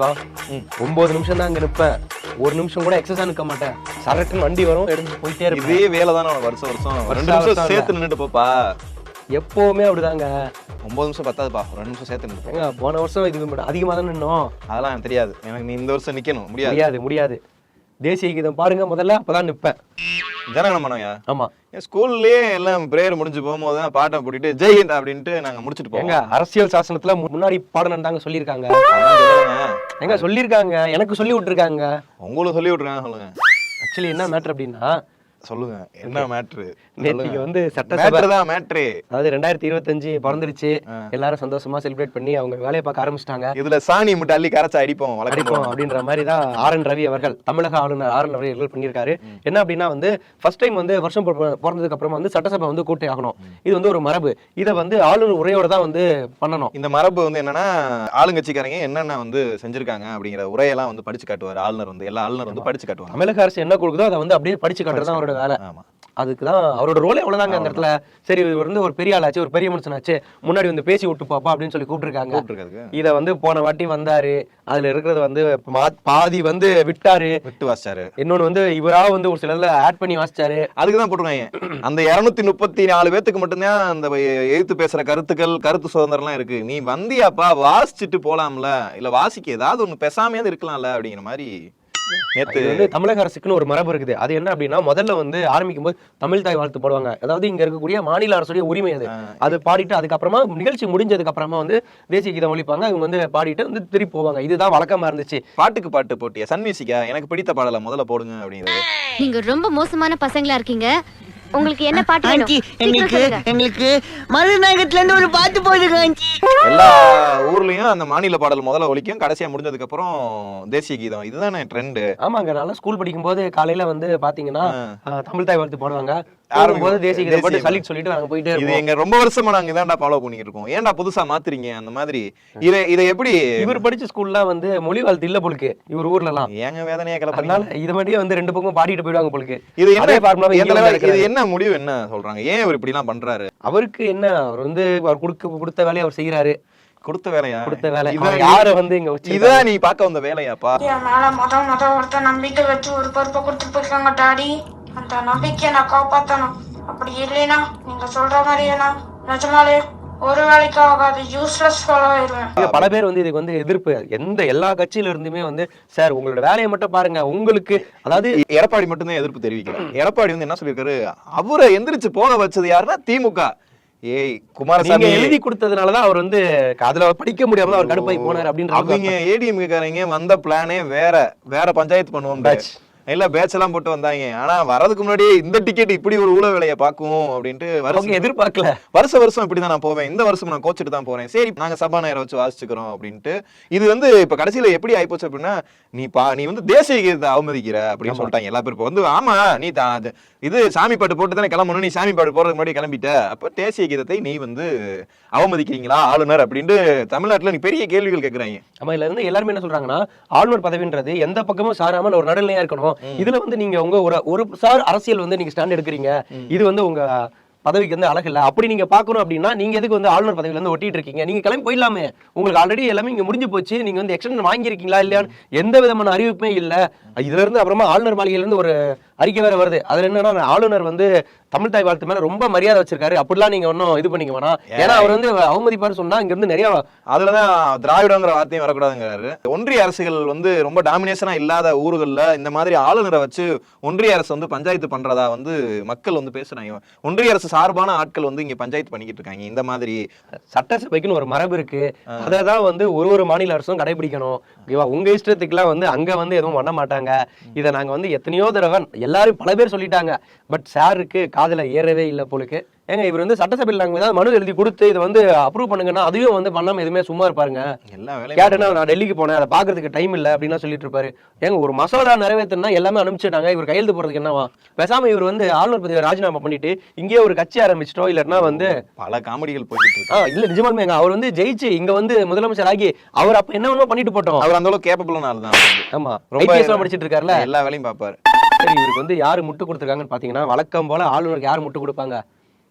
தலைவா ஒன்பது நிமிஷம் தான் அங்க நிப்பேன் ஒரு நிமிஷம் கூட எக்ஸசைஸ் நிக்க மாட்டேன். சரக்குன்னு வண்டி வரும். எடுத்து போயிட்டே இருப்பேன். இதே வேலை தானே வருஷம் வருஷம். ரெண்டு நிமிஷம் சேர்த்து நின்னுட்டு போப்பா. எப்பவுமே அப்படிதாங்க. ஒன்பது நிமிஷம் பத்தாதுப்பா. ஒரு ரெண்டு நிமிஷம் சேர்த்து நின்று ஏங்க போன வருஷம் இது அதிகமா தான் நின்னோம். அதெல்லாம் எனக்கு தெரியாது. எனக்கு நீ இந்த வருஷம் நிக்கணும். முடியாது. முடியாது முடியாது. தேசிய கீதம் பாருங்க முதல்ல அப்பதான் நிப்பேன். ஜனகணமனயா ஆமா. என் ஸ்கூல்லயே எல்லாம் பிரேயர் முடிஞ்சு போகும்போது தான் பாட்டை போட்டுட்டு ஜெய்ஹிந்த் அப்படின்ட்டு நாங்க முடிச்சுட்டு போவோம். அரசியல் சாசனத்துல முன்னாடி பாடணும் தாங்க சொல்லியிருக்காங்க. ஏங்க சொல்லியிருக்காங்க எனக்கு சொல்லி விட்டுருக்காங்க. உங்களுக்கு சொல்லி விட்டுருக்காங்க சொல்லுங்க. ஆக்சுவலி என்ன மேட்டர் அப்படின்னா சொல்லுங்க என்ன மேட்ரு நேற்றுக்கு வந்து சட்டசபை தான் மேட்ரு அதாவது ரெண்டாயிரத்தி இருபத்தஞ்சு பிறந்துருச்சு எல்லாரும் சந்தோஷமா செலிப்ரேட் பண்ணி அவங்க வேலையை பார்க்க ஆரம்பிச்சிட்டாங்க. இதுல சாணி மட்டும் அள்ளி கரைச்சு அடிப்போம் அடிப்போம் அப்படின்ற மாதிரி தான் ஆர் என் ரவி அவர்கள் தமிழக ஆளுநர் ஆர் என் ரவி அவர்கள் பண்ணியிருக்காரு. என்ன அப்படின்னா வந்து ஃபர்ஸ்ட் டைம் வந்து வருஷம் பிற- பிறந்ததுக்கு அப்புறமா வந்து சட்டசபை வந்து கூட்டி ஆகணும். இது வந்து ஒரு மரபு. இதை வந்து ஆளுநர் உரையோட தான் வந்து பண்ணணும். இந்த மரபு வந்து என்னன்னா ஆளுங்கட்சிக்காரங்க என்னென்ன வந்து செஞ்சிருக்காங்க அப்படிங்கிற உரையெல்லாம் வந்து படிச்சு காட்டுவார் ஆளுநர் வந்து. எல்லா ஆளுநர் வந்து படிச்சு காட்டுவாங்க. தமிழக அரசு என்ன கொடுக்குதோ அதை வந்து அப்படியே படிச்சு காட்டுறது அவரோட வேலை. ஆமா. அதுக்கு தான் அவரோட ரோலே அவ்வளவுதாங்க அந்த இடத்துல. சரி இவர் வந்து ஒரு பெரிய ஆளாச்சு ஒரு பெரிய மனுஷனாச்சு முன்னாடி வந்து பேசி விட்டு பாப்பா அப்படின்னு சொல்லி கூப்பிட்டுருக்காங்க. இத வந்து போன வாட்டி வந்தாரு. அதுல இருக்கிறது வந்து பாதி வந்து விட்டாரு. விட்டு வாசிச்சாரு. இன்னொன்னு வந்து இவரா வந்து ஒரு சிலர்ல ஆட் பண்ணி வாசிச்சாரு. அதுக்கு தான் போட்டிருக்காங்க. அந்த இருநூத்தி முப்பத்தி நாலு பேத்துக்கு மட்டும்தான் அந்த எழுத்து பேசுற கருத்துக்கள் கருத்து சுதந்திரம்லாம் இருக்கு. நீ வந்தியாப்பா வாசிச்சுட்டு போலாம்ல. இல்ல வாசிக்க ஏதாவது ஒண்ணு பேசாமையாவது இருக்கலாம்ல அப்படிங்கிற மாதிரி இது வந்து தமிழக அரசுக்குன்னு ஒரு மரபு இருக்குது. அது என்ன அப்படின்னா முதல்ல வந்து ஆரம்பிக்கும் போது தமிழ் தாய் வாழ்த்து போடுவாங்க. அதாவது இங்க இருக்கக்கூடிய மாநில அரசுடைய உரிமை அது. அது பாடிட்டு அதுக்கப்புறமா நிகழ்ச்சி முடிஞ்சதுக்கு அப்புறமா வந்து தேசிய கீதம் ஒழிப்பாங்க. அவங்க வந்து பாடிட்டு வந்து திருப்பி போவாங்க. இதுதான் வழக்கமா இருந்துச்சு. பாட்டுக்கு பாட்டு போட்டியா? சன் மியூசிக்கா எனக்கு பிடித்த பாடலை முதல்ல போடுங்க அப்படிங்கிறது. நீங்க ரொம்ப மோசமான பசங்களா இருக்கீங்க. உங்களுக்கு என்ன பாட்டு சீக்கிரம் எங்களுக்கு. எங்களுக்கு மருநாயகத்துல இருந்து ஒரு பாட்டு போடுங்க ஆண்டி எல்லா ஊர்லயும் அந்த மாநில பாடல் முதல்ல ஒலிக்கும். கடைசியா முடிஞ்சதுக்கு அப்புறம் தேசிய கீதம். இதுதானே ட்ரெண்டு ஆமாங்க நல்லா ஸ்கூல் படிக்கும் போது காலையில வந்து பாத்தீங்கன்னா தமிழ் தாய் வாழ்த்து போடுவாங்க. ஆரம்பிக்கும். போது தேசிய கீதம் போட்டு சலிட் சொல்லிட்டு நாங்க போயிட்டே இது எங்க ரொம்ப வருஷமா நாங்க இதான்டா ஃபாலோ பண்ணிட்டு இருக்கோம். ஏன்டா புதுசா மாத்துறீங்க அந்த மாதிரி? இதை இதை எப்படி? இவர் படிச்ச ஸ்கூல்ல வந்து மொழி வாழ்த்து இல்ல போலுக்கு இவர் ஊர்ல எல்லாம் ஏங்க வேதனையா கிளப்பறீங்க? அதனால இது மாதிரியே வந்து ரெண்டு பக்கம் பாடிட்டு போயிடுவாங்க போலுக்கு. இது என்ன இது முடிவு என்ன சொல்றாங்க? ஏன் இவர் இப்படி எல்லாம் பண்றாரு? அவருக்கு என்ன அவர் வந்து அவர் கொடுக்க கொடுத்த வேலையை அவர் செய்யறாரு கொடுத்த வேலையா? கொடுத்த வேலை. அவர் யாரை வந்து இங்க வச்சு இதான் நீ பார்க்க வந்த வேலையாப்பா? என் மேல முத முத ஒருத்தர் நம்பிக்கை வச்சு ஒரு பொறுப்பை கொடுத்துட்டு போயிருக்காங்க டாடி. அந்த நம்பிக்கையை நான் காப்பாத்தணும். அப்படி இல்லைன்னா நீங்க சொல்ற மாதிரியே நான் நிஜமாலே ஒரு வேலைக்கு ஆகாது யூஸ்லெஸ் ஃபாலோ ஆயிடுவேன் இங்க பல பேர் வந்து இதுக்கு வந்து எதிர்ப்பு. எந்த எல்லா கட்சியில இருந்துமே வந்து சார் உங்களோட வேலையை மட்டும் பாருங்க. உங்களுக்கு அதாவது எடப்பாடி மட்டும்தான் எதிர்ப்பு தெரிவிக்கல. எடப்பாடி வந்து என்ன சொல்லியிருக்காரு? அவரை எந்திரிச்சு போக வச்சது யாருன்னா திமுக. ஏய் குமாரசாமி. எழுதி கொடுத்ததுனாலதான் அவர் வந்து அதுல படிக்க முடியாம அவர் கடுப்பாய் போனார் அப்படின்னு அவங்க ஏடிஎம் காரங்க வந்த பிளானே வேற வேற பஞ்சாயத்து பண்ணுவோம் எல்லாம் போட்டு வந்தாங்க. ஆனா வரதுக்கு முன்னாடியே இந்த டிக்கெட் இப்படி ஒரு ஊழ வேலையை பார்க்கும் அப்படின்ட்டு வருஷம் எதிர்பார்க்கல. வருஷ வருஷம் இப்படிதான் நான் போவேன். இந்த வருஷம் நான் கோச்சிட்டு தான் போறேன். சரி நாங்க சபாநாயகரை வச்சு வாசிச்சுக்கிறோம் அப்படின்ட்டு. இது வந்து இப்ப கடைசியில எப்படி ஆயிப்போச்சு அப்படின்னா நீ பா நீ வந்து தேசிய கீதத்தை அவமதிக்கிற அப்படின்னு சொல்லிட்டாங்க எல்லா பேரும் இப்ப வந்து ஆமா நீ இது சாமி பாட்டு போட்டு தானே கிளம்பணும். நீ சாமி பாட்டு போறதுக்கு முன்னாடி கிளம்பிட்ட. அப்ப தேசிய கீதத்தை நீ வந்து அவமதிக்கிறீங்களா ஆளுநர் அப்படின்ட்டு தமிழ்நாட்டுல நீ பெரிய கேள்விகள் கேக்குறாங்க. ஆமா இதுல இருந்து எல்லாருமே என்ன சொல்றாங்கன்னா ஆளுநர் பதவின்றது எந்த பக்கமும் சாராமல் ஒரு நடுநிலையா இருக்கணும். இதுல வந்து நீங்க உங்க ஒரு ஒரு சார் அரசியல் வந்து நீங்க ஸ்டாண்ட் எடுக்கிறீங்க. இது வந்து உங்க பதவிக்கு வந்து அழகு இல்ல. அப்படி நீங்க பாக்கணும் அப்படின்னா நீங்க எதுக்கு வந்து ஆளுநர் பதவியில இருந்து ஒட்டிட்டு இருக்கீங்க? நீங்க கிளம்பி போயிடலாமே. உங்களுக்கு ஆல்ரெடி எல்லாமே இங்க முடிஞ்சு போச்சு. நீங்க வந்து எக்ஸ்டென்ஷன் வாங்கியிருக்கீங்களா இல்லையான்னு எந்த விதமான அறிவிப்புமே இல்ல. இதுல இருந்து அப்புறமா ஆளுநர் மாளிகையில இருந்து ஒரு அறிக்கை வேற வருது. அதுல என்னன்னா ஆளுநர் வந்து தமிழ் தாய் வாழ்த்து மேல ரொம்ப மரியாதை வச்சிருக்காரு. அப்படிலாம் நீங்க ஒன்றும் இது பண்ணிக்க வேணாம். ஏன்னா அவர் வந்து அவமதிப்பாரு சொன்னா இங்க இருந்து நிறைய அதுலதான் திராவிடங்கிற வார்த்தையும் வரக்கூடாதுங்கிறாரு. ஒன்றிய அரசுகள் வந்து ரொம்ப டாமினேஷனா இல்லாத ஊர்கள்ல இந்த மாதிரி ஆளுநரை வச்சு ஒன்றிய அரசு வந்து பஞ்சாயத்து பண்றதா வந்து மக்கள் வந்து பேசுறாங்க ஒன்றிய அரசு சார்பான ஆட்கள் வந்து இங்க பஞ்சாயத்து பண்ணிக்கிட்டு இருக்காங்க. இந்த மாதிரி சட்டசபைக்குன்னு ஒரு மரபு இருக்கு. அதை தான் வந்து ஒரு ஒரு மாநில அரசும் கடைபிடிக்கணும். ஓகேவா? உங்க இஷ்டத்துக்குலாம் வந்து அங்க வந்து எதுவும் பண்ண மாட்டாங்க. இதை நாங்க வந்து எத்தனையோ தடவை எல்லாரும் பல பேர் சொல்லிட்டாங்க. பட் சாருக்கு காதல ஏறவே இல்லை போலுக்கு. ஏங்க இவர் வந்து சட்டசபையில் நாங்க ஏதாவது மனு எழுதி கொடுத்து இதை வந்து அப்ரூவ் பண்ணுங்கன்னா அதையும் வந்து பண்ணாம எதுவுமே சும்மா இருப்பாருங்க. எல்லா வேலையும் கேட்டேன்னா நான் டெல்லிக்கு போனேன் அதை பாக்குறதுக்கு டைம் இல்லை அப்படின்னா சொல்லிட்டு இருப்பாரு. ஏங்க ஒரு மசோதா நிறைவேற்றினா எல்லாமே அனுப்பிச்சிட்டாங்க இவர் கையெழுத்து போறதுக்கு என்னவா? பேசாம இவர் வந்து ஆளுநர் பதவியை ராஜினாமா பண்ணிட்டு இங்கேயே ஒரு கட்சி ஆரம்பிச்சிட்டோ இல்லைன்னா வந்து பல காமெடிகள் போய்கிட்டு இருக்கு. இல்ல நிஜமாலுமே அவர் வந்து ஜெயிச்சு இங்க வந்து முதலமைச்சர் ஆகி அவர் அப்ப என்ன வேணுமோ பண்ணிட்டு போட்டோம். அவர் அந்த அளவுக்கு கேப்பபிளான ஆள் தான். ஆமா ரொம்ப படிச்சிட்டு இருக்காருல்ல. எல்லா வேலையும் பார்ப்பாரு. சரி இவருக்கு வந்து யாரு முட்டு கொடுத்துருக்காங்கன்னு பாத்தீங்கன்னா வழக்கம் போல ஆளுநருக்கு யார் முட்டு கொடுப்பாங்க?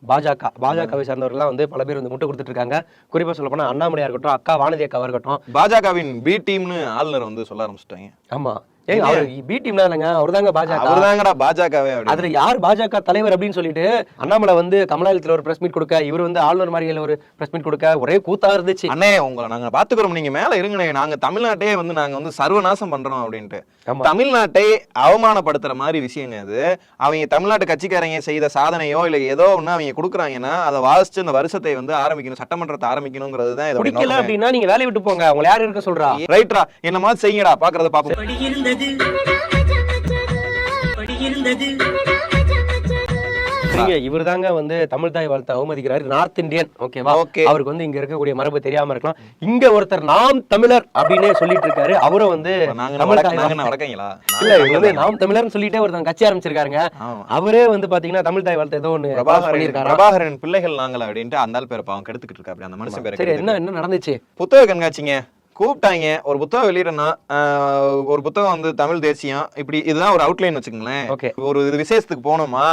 பாஜக பாஜகவை சார்ந்தவர்கள்லாம் வந்து பல பேர் வந்து முட்டு கொடுத்துட்டு இருக்காங்க குறிப்பா சொல்ல போனா அண்ணாமலையா இருக்கட்டும் அக்கா வானதி அக்காவா இருக்கட்டும் பாஜகவின் பி டீம்னு ஆளுநர் வந்து சொல்ல ஆரம்பிச்சிட்டாங்க. ஆமா. ஏங்க அவர் பி டீம்ல இல்லைங்க அவர் தாங்க பாஜக. அவர்தாங்கடா பாஜகவே அப்படி அதுல யார் பாஜக தலைவர் அப்படின்னு சொல்லிட்டு அண்ணாமலை வந்து கமலாலயத்துல ஒரு பிரஸ் மீட் கொடுக்க இவர் வந்து ஆளுநர் மாதிரியில ஒரு பிரஸ் மீட் கொடுக்க ஒரே கூத்தா இருந்துச்சு. அண்ணே உங்களை நாங்க பாத்துக்கிறோம். நீங்க மேல இருங்கண்ணே. நாங்க தமிழ்நாட்டையே வந்து நாங்க வந்து சர்வநாசம் பண்றோம் அப்படின்ட்டு. தமிழ்நாட்டை அவமானப்படுத்துற மாதிரி விஷயங்க அது. அவங்க தமிழ்நாட்டு கட்சிக்காரங்க செய்த சாதனையோ இல்ல ஏதோ ஒண்ணு அவங்க கொடுக்குறாங்கன்னா அதை வாசிச்சு அந்த வருஷத்தை வந்து ஆரம்பிக்கணும் சட்டமன்றத்தை ஆரம்பிக்கணுங்கிறது தான் இதோட பிடிக்கல. அப்படின்னா நீங்க வேலையை விட்டு போங்க. உங்களை யார் இருக்க சொல்றா? ரைட்ரா என்ன மாதிரி செய்யுங்கடா. பாக்குறத பாப்போம். இருந்தது. இருந்தது. நீங்க இவர் தாங்க வந்து தமிழ் தாய் வாழ்த்து அவமதிக்கிறாரு. நார்த் இந்தியன் ஓகேவா Okay. அவருக்கு வந்து இங்க இருக்கக்கூடிய மரபு தெரியாம இருக்கலாம். இங்க ஒருத்தர் நாம் தமிழர் அப்படின்னே சொல்லிட்டு இருக்காரு. அவரும் வந்து நாங்க தமிழ் தாய் வடக்கங்களா? இல்ல இவங்க வந்து நாம் தமிழர்னு சொல்லிட்டே ஒருத்தன் கட்சி ஆரம்பிச்சிருக்காருங்க. அவரே வந்து பாத்தீங்கன்னா தமிழ் தாய் வாழ்த்து ஏதோ ஒண்ணு பிரபாகரன் பிள்ளைகள் நாங்கள அப்படின்ட்டு அந்த ஆள் பேரை பாவம் கெடுத்துக்கிட்டு இருக்கா அப்படி அந்த மனுஷன் பேரை சரி. என்ன என்ன நடந்துச்சு? புத்தக கண்காட்சிங்க. கூப்பிட்டாங்க. ஒரு புத்தகம் வெளியிடனா ஒரு புத்தகம் வந்து தமிழ் தேசியம். இப்படி இதுதான் ஒரு அவுட்லைன் வச்சுக்கோங்களேன். ஒரு இது விசேஷத்துக்கு போனோமா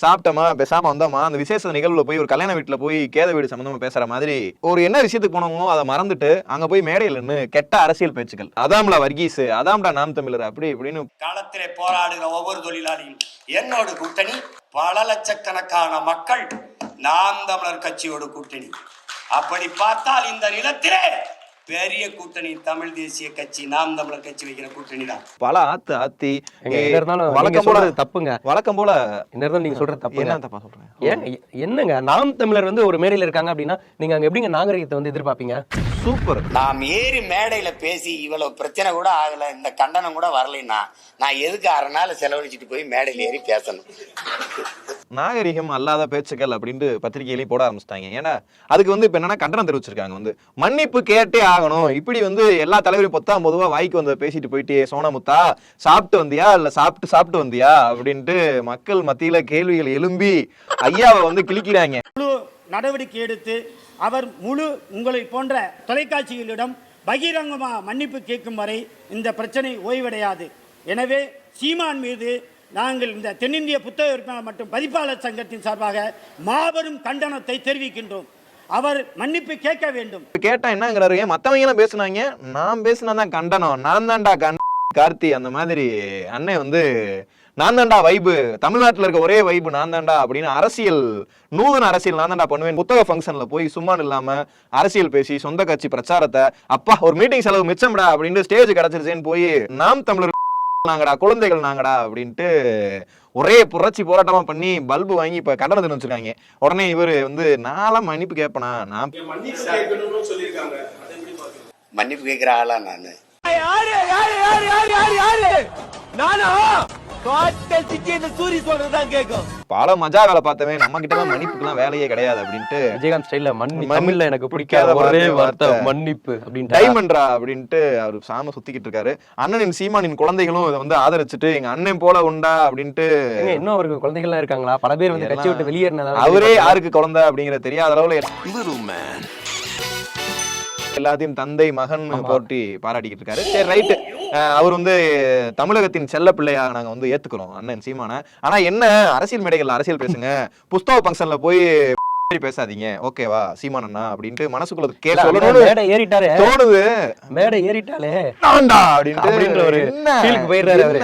சாப்பிட்டோமா பேசாம வந்தோமா அந்த விசேஷ நிகழ்வுல போய் ஒரு கல்யாண வீட்டுல போய் கேத வீடு சம்பந்தமா பேசுற மாதிரி ஒரு என்ன விஷயத்துக்கு போனோமோ அதை மறந்துட்டு அங்க போய் மேடையில நின்னு கெட்ட அரசியல் பேச்சுக்கள். அதாம்ல வர்கீஸ் அதாம்டா நாம் தமிழர் அப்படி இப்படின்னு களத்திலே போராடுகிற ஒவ்வொரு தொழிலாளியும் என்னோட கூட்டணி பல லட்சக்கணக்கான மக்கள் நாம் தமிழர் கட்சியோட கூட்டணி. அப்படி பார்த்தால் இந்த நிலத்திலே பெரிய கூட்டணி தமிழ் தேசிய கட்சி நாம் தமிழர் கட்சி வைக்கிற கூட்டணி தான் பல ஆத்து ஆத்தி இருந்தாலும் வழக்கம் போல சொல்றது தப்புங்க. வழக்கம் போல என்ன இருந்தாலும் நீங்க சொல்றது தப்புங்க. என்ன தப்பா சொல்றேன் ஏங்க எ- என்னங்க நாம் தமிழர் வந்து ஒரு மேடையில இருக்காங்க அப்படின்னா நீங்க அங்க எப்படிங்க நாகரிகத்தை வந்து எதிர்பார்ப்பீங்க? சூப்பர். நாம் ஏறி மேடையில பேசி இவ்வளவு பிரச்சனை கூட ஆகல இந்த கண்டனம் கூட வரலைன்னா நான் எதுக்கு அரை நாள் செலவழிச்சிட்டு போய் மேடையில ஏறி பேசணும்? நாகரிகம் அல்லாத பேச்சுக்கள் அப்படின்ட்டு பத்திரிகையிலையும் போட ஆரம்பிச்சிட்டாங்க. ஏன்னா அதுக்கு வந்து இப்போ என்னன்னா கண்டனம் தெரிவிச்சிருக்காங்க வந்து. மன்னிப்பு கேட்டே ஆகணும். இப்படி வந்து எல்லா தலைவரையும் பொத்தாம் பொதுவாக வாய்க்கு வந்து பேசிட்டு போயிட்டு சோனமுத்தா சாப்பிட்டு வந்தியா? இல்லை சாப்பிட்டு சாப்பிட்டு வந்தியா? அப்படின்ட்டு மக்கள் மத்தியில் கேள்விகள் எழும்பி ஐயாவை வந்து கிழிக்கிறாங்க. முழு நடவடிக்கை எடுத்து அவர் முழு உங்களை போன்ற தொலைக்காட்சிகளிடம் பகிரங்கமாக மன்னிப்பு கேட்கும் வரை இந்த பிரச்சனை ஓய்வடையாது. எனவே சீமான் மீது நாங்கள் இந்த தென்னிந்திய புத்தக விற்பனை மற்றும் பதிப்பாளர் சங்கத்தின் சார்பாக மாபெரும் கண்டனத்தை தெரிவிக்கின்றோம். அவர் மன்னிப்பு கேட்க வேண்டும். கேட்டா என்னங்கிறாரு? ஏன் மத்தவங்க எல்லாம் பேசுனாங்க? நான் பேசுனதான் கண்டனம். நான் தான்டா கண் கார்த்தி அந்த மாதிரி அண்ணன் வந்து நான் தாண்டா வைபு தமிழ்நாட்டுல இருக்க ஒரே வைபு நான் தாண்டா அப்படின்னு அரசியல் நூதன அரசியல் நான் தாண்டா பண்ணுவேன். புத்தக ஃபங்க்ஷன்ல போய் சும்மா இல்லாம அரசியல் பேசி சொந்த கட்சி பிரச்சாரத்தை அப்பா ஒரு மீட்டிங் செலவு மிச்சம்டா அப்படின்னு ஸ்டேஜ் கிடைச்சிருச்சேன்னு போய் நாம் தமிழர் நாங்கடா குழந்தைகள் நாங்கடா அப்படின்ட்டு ஒரே புரட்சி போராட்டமா பண்ணி பல்பு வாங்கி இப்ப கண்டனத்தை வச்சிருக்காங்க உடனே இவரு வந்து நான்லாம் மன்னிப்பு கேட்பனா? நான் மன்னிப்பு கேட்கிற ஆளா நானு? பல மஜா வேலை பார்த்தவே நம்ம கிட்ட மன்னிப்புக்குலாம் வேலையே கிடையாது அப்படின்ட்டு. விஜயகாந்த் ஸ்டைல்ல மன்னி மன்னி- தமிழ்ல எனக்கு பிடிக்காத ஒரே வார்த்தை. மன்னிப்பு அப்படின்ட்டு. டைமண்ட்ரா அப்படின்ட்டு அவர் சாம சுத்திக்கிட்டு இருக்காரு. அண்ணனின் சீமானின் குழந்தைகளும் இதை வந்து ஆதரிச்சுட்டு எங்க அண்ணன் போல உண்டா? அப்படின்ட்டு இன்னும் அவருக்கு குழந்தைகள்லாம் இருக்காங்களா? பல பேர் வந்து கட்சி விட்டு வெளியேறினதால அவரே யாருக்கு குழந்தை அப்படிங்கிற தெரியாத அளவுல எல்லாத்தையும் தந்தை மகன் போட்டி பாராட்டிக்கிட்டு இருக்காரு. சரி ரைட்டு அவர் வந்து தமிழகத்தின் செல்ல பிள்ளையா நாங்க வந்து ஏத்துக்கிறோம் அண்ணன் சீமான. ஆனா என்ன அரசியல் மேடைகள்ல அரசியல் பேசுங்க. புஸ்தக ஃபங்க்ஷன்ல போய் பேசாதீங்க. ஓகேவா சீமான் அண்ணா அப்படின்ட்டு மனசுக்குள்ள கே இல்ல, அந்த சொல்லணும்னு மேடை ஏறிட்டாரு. தோணுது. மேடை ஏறிட்டாலே. அப்படின்ட்டு. அப்படின்ற ஒரு போயிடுறாரு?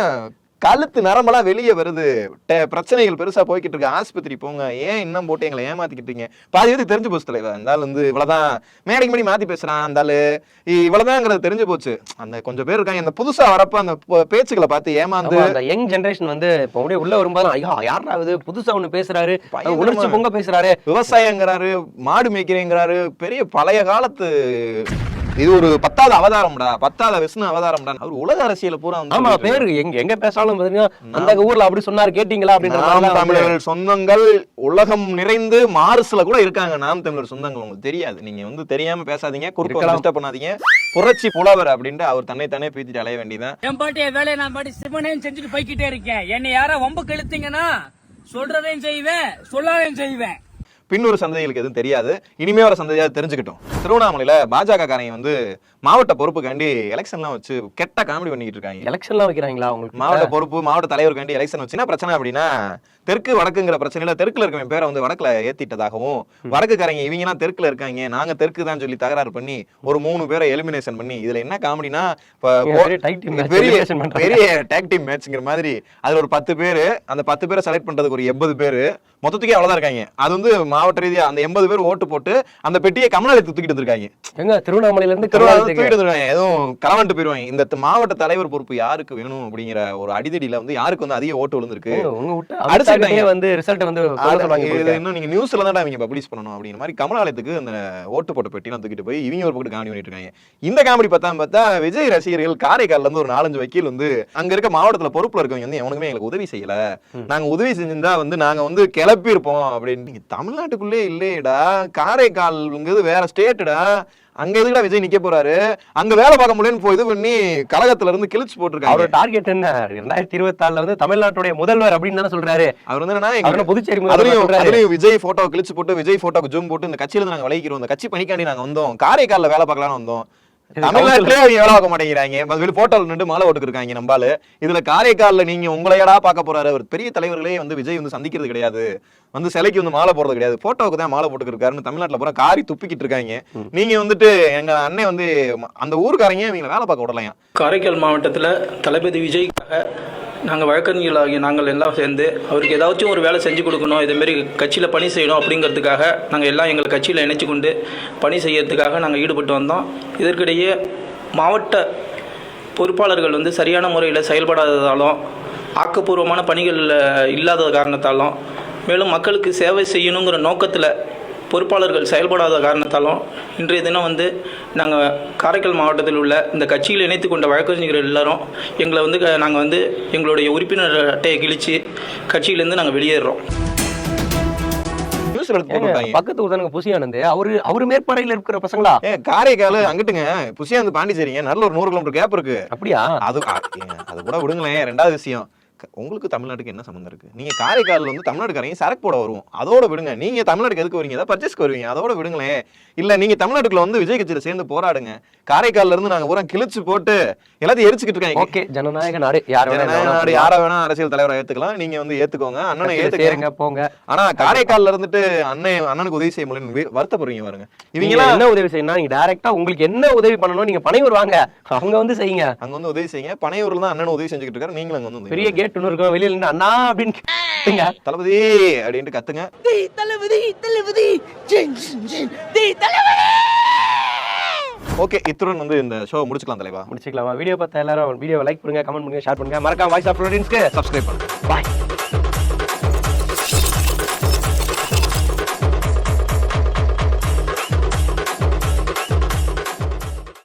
கழுத்து நரம்பெல்லாம் வெளியே வருது. பிரச்சனைகள் பெருசா போய்கிட்டு இருக்கு ஆஸ்பத்திரி போங்க. ஏன் இன்னும் போட்டு எங்களை ஏமாத்திக்கிட்டீங்க? பாதி பேருக்கு தெரிஞ்சு போச்சு தலைவர் ஆள் வந்து இவ்வளவுதான். மேடைக்கு மணி மாத்தி பேசுறான் அந்த ஆளு. இ- இவ்வளவுதாங்கிறது தெரிஞ்சு போச்சு. அந்த கொஞ்சம் பேர் இருக்காங்க. அந்த புதுசா வரப்ப அந்த பேச்சுக்களை பார்த்து ஏமாந்து அந்த யங் ஜெனரேஷன் வந்து இப்போ அப்படியே உள்ள வரும்போது ஐயா யாரா இது? புதுசா ஒண்ணு பேசுறாரு. உணர்ச்சி பொங்க பேசுறாரு. விவசாயங்கிறாரு மாடு மேய்க்கிறேங்கிறாரு. பெரிய பழைய காலத்து இது ஒரு பத்தாவது அவதாரம்டா. பத்தாவது விஷ்ணு அவதாரம்டா. அவர் உலக அரசியல பூரா வந்து ஆமா பேரு எங்க எங்க பேசாலும் பாத்தீங்கன்னா அந்த ஊர்ல அப்படி சொன்னாரு கேட்டீங்களா அப்படின்ற வந்து- தமிழர்கள் சொந்தங்கள் உலகம் நிறைந்து மார்ஸ்ல கூட இருக்காங்க நாம் தமிழர் சொந்தங்கள். உங்களுக்கு தெரியாது. நீங்க வந்து தெரியாம பேசாதீங்க குறுக்க இருக்கலாம். டிஸ்டர்ப் பண்ணாதீங்க. புரட்சி புலவர் அப்படின்ட்டு அவர் தன்னை தானே பீத்திட்டு அலைய வேண்டியதான் என் பாட்டி என் வேலையை நான் பாட்டி சிவனேன்னு செஞ்சுட்டு போய்க்கிட்டே இருக்கேன். என்னை யாரா வம்பு கெழுத்தீங்கன்னா சொல்றதையும் செய்வேன் சொல்லாதையும் செய்வேன். பின்னொரு சந்ததிகளுக்கு எதுவும் தெரியாது. இனிமே வர சந்ததியாக தெரிஞ்சுக்கிட்டோம். திருவண்ணாமலையில பாஜக காரங்க வந்து மாவட்ட பொறுப்புக்காண்டி எலெக்ஷன்லாம் வச்சு கெட்ட காமெடி பண்ணிட்டு இருக்காங்க. எலெக்ஷன்லாம் வைக்கிறாங்களா உங்களுக்கு மாவட்ட பொறுப்பு மாவட்ட தலைவருக்காண்டி எலெக்ஷன் வச்சு என்ன பிரச்சனை அப்படின்னா தெற்கு வடக்குங்கிற பிரச்சனையில தெற்குல இருக்கவன் பேரை வந்து வடக்குல ஏத்திட்டதாகவும் வடக்குக்காரங்க இவங்க எல்லாம் தெற்குல இருக்காங்க நாங்க தெற்கு தான் சொல்லி தகராறு பண்ணி ஒரு மூணு பேரை எலிமினேஷன் பண்ணி இதுல என்ன காமெடினா பெரிய. பெரிய டேக் டீம் மேட்ச்ங்கிற மாதிரி அதுல ஒரு பத்து பேரு அந்த பத்து பேரை செலக்ட் பண்றதுக்கு ஒரு எண்பது பேரு மொத்தத்துக்கே அவ்வளவுதான் இருக்காங்க. அது வந்து மாவட்ட ரீதியா அந்த எண்பது பேர் ஓட்டு போட்டு அந்த பெட்டியை கமலாலயத்துக்கு தூக்கிட்டு வந்திருக்காங்க. எங்க? திருவண்ணாமலையில இருந்து திருவாரூர் திருவண்ணாமலைக்கு தூக்கிட்டு வந்துருவாங்க எதுவும் களவன்ட்டு போயிருவாங்க. இந்த மாவட்ட தலைவர் பொறுப்பு யாருக்கு வேணும் அப்படிங்கிற ஒரு அடிதடியில வந்து யாருக்கு வந்து அதிக ஓட்டு விழுந்திருக்கு? அடிச்சுட்டாங்க. வந்து ரிசல்ட் வந்து. இன்னும் நீங்க நியூஸ்ல தான் நீங்க பப்ளிஷ் பண்ணணும் அப்படிங்கிற மாதிரி கமலாலயத்துக்கு அந்த ஓட்டு போட்ட பெட்டிலாம் தூக்கிட்டு போய் இவங்க ஒரு பக்கம் காமெடி பண்ணிட்டு இருக்காங்க. இந்த காமெடி பார்த்தா பார்த்தா விஜய் ரசிகர்கள் காரைக்கால்ல இருந்து ஒரு நாலஞ்சு வக்கீல் வந்து அங்க இருக்க மாவட்டத்துல பொறுப்புல இருக்கவங்க வந்து எவனுக்குமே எங்களுக்கு உதவி செய்யல. நாங்க உதவி செஞ்சிருந்தா வந்து நாங்க வந்து கிளப்பி இருப்போம் அப்படின்னு. நீங்க தமிழ்நாட்டுக்குள்ளே இல்லையடா. காரைக்கால்ங்கிறது வேற ஸ்டேட்டுடா. அங்க எதுக்குடா விஜய் நிக்க போறாரு? அங்க வேலை பார்க்க முடியலன்னு போய் இது பண்ணி கழகத்துல இருந்து கிழிச்சு போட்டிருக்காங்க. அவரோட டார்கெட் என்ன? ரெண்டாயிரத்தி இருபத்தி ஆறுல வந்து தமிழ்நாட்டுடைய முதல்வர் அப்படின்னு தானே சொல்றாரு. அவர் வந்து என்னன்னா புதுச்சேரி அதுலயும் விஜய் போட்டோ கிழிச்சு போட்டு விஜய் போட்டோக்கு ஜூம் போட்டு இந்த கட்சியில இருந்து நாங்க விளைக்கிறோம். இந்த கட்சி பணிக்காண்டி நாங்க வந்தோம். காரைக்கால்ல வேலை பார்க்கலாம்னு வந்தோம். தமிழ்நாட்டிலே அவங்க வேலை பார்க்க மாட்டேங்கிறாங்க. போட்டோல நின்று மாலை ஓட்டுக்கு இருக்காங்க நம்பாலு இதுல காரைக்கால்ல நீங்க உங்களையடா பார்க்க போறாரு? அவர் பெரிய தலைவர்களே வந்து விஜய் வந்து சந்திக்கிறது கிடையாது. வந்து சிலைக்கு வந்து மாலை போடுறது கிடையாது. போட்டோவுக்கு தான் மாலை போட்டுக்கு இருக்காருன்னு தமிழ்நாட்டுல பூரா காரி துப்பிக்கிட்டு இருக்காங்க. நீங்க வந்துட்டு எங்க அண்ணன் வந்து அந்த ஊருக்காரங்க இவங்களை வேலை பார்க்க விடலையா? காரைக்கால் மாவட்டத்தில் தளபதி விஜய்க்காக நாங்கள் வழக்கறிஞர்களாகிய நாங்கள் எல்லாம் சேர்ந்து அவருக்கு ஏதாச்சும் ஒரு வேலை செஞ்சு கொடுக்கணும் இதேமாரி கட்சியில் பணி செய்யணும் அப்படிங்கிறதுக்காக நாங்கள் எல்லாம் எங்கள் கட்சியில் இணைச்சு கொண்டு பணி செய்யறதுக்காக நாங்கள் ஈடுபட்டு வந்தோம். இதற்கிடையே மாவட்ட பொறுப்பாளர்கள் வந்து சரியான முறையில் செயல்படாததாலும் ஆக்கப்பூர்வமான பணிகள் இல்லாத காரணத்தாலும் மேலும் மக்களுக்கு சேவை செய்யணுங்கிற நோக்கத்தில் பொறுப்பாளர்கள் செயல்படாத காரணத்தாலும் இன்றைய தினம் வந்து நாங்கள் காரைக்கால் மாவட்டத்தில் உள்ள இந்த கட்சியில் இணைத்து கொண்ட வழக்கறிஞர்கள் எல்லாரும் எங்களை வந்து நாங்கள் வந்து எங்களுடைய உறுப்பினர் அட்டையை கிழித்து கட்சியிலேருந்து நாங்கள் வெளியேறுறோம் போட்டுருக்காங்க. பக்கத்து ஊதானுங்க புசியானந்து அவரு அவரு மேற்பார்வையில இருக்கிற பசங்களா? ஏ காரைக்கால் அங்கிட்டுங்க. புசியாந்து பாண்டிச்சேரிங்க. நல்ல ஒரு நூறு கிலோமீட்டர் கேப் இருக்கு. அப்படியா? அது அது கூட விடுங்களேன். ரெண்டாவது விஷயம். உங்களுக்கு தமிழ்நாட்டுக்கு என்ன சம்மந்தம் இருக்கு? நீங்க காரைக்கால்ல வந்து தமிழ்நாட்டுக்காரங்க சரக்கு போட வருவோம். அதோட விடுங்க. நீங்க தமிழ்நாட்டுக்கு எதுக்கு வரீங்க? ஏதாவது பர்ச்சேஸ்க்கு வருவீங்க. அதோட விடுங்களேன். இல்ல நீங்க தமிழ்நாட்டுக்குள்ள வந்து விஜய் கட்சியில சேர்ந்து போராடுங்க. காரைக்கால்ல இருந்து நாங்க பூரா கிழிச்சு போட்டு எல்லாத்தையும் எரிச்சுக்கிட்டு இருக்காங்க. ஓகே ஜனநாயக நாடு. யார் ஜனநாயக நாடு. யார வேணா அரசியல் தலைவரை ஏத்துக்கலாம். நீங்க வந்து ஏத்துக்கோங்க. அண்ணனை சேருங்க போங்க. ஆனா காரைக்கால்ல இருந்துட்டு அண்ணன் அண்ணனுக்கு உதவி செய்ய முடியலன்னு வருத்தப்படுறீங்க பாருங்க. நீங்க இவங்க என்ன உதவி செய்யணும் நீங்க டைரக்டா உங்களுக்கு என்ன உதவி பண்ணணும் நீங்க பனையூர் வாங்க. அவங்க வந்து செய்யுங்க. அங்க வந்து உதவி செய்யுங்க. பனையூர்ல தான் அண்ணன் உதவி செஞ்சுக்கிட்டு இருக்காரு. நீங்களும் அங்க வந்து பெரிய கேட் ஒன்று இருக்கும் வெளியில இருந்து அண்ணா அப்படின்னு. தளபதி அப்படின்ட்டு கத்துங்க. தளபதி தளபதி ஓகே இத்துடன் வந்து இந்த ஷோ முடிச்சுக்கலாம் தலைவா. முடிச்சுக்கலாமா? வீடியோ பார்த்த எல்லாரும் வீடியோ லைக் பண்ணுங்க கமெண்ட் பண்ணுங்க ஷேர் பண்ணுங்க. மறக்காம வாய்ஸ் ஆஃப் சப்ஸ்கிரைப் பண்ணுங்க. பாய்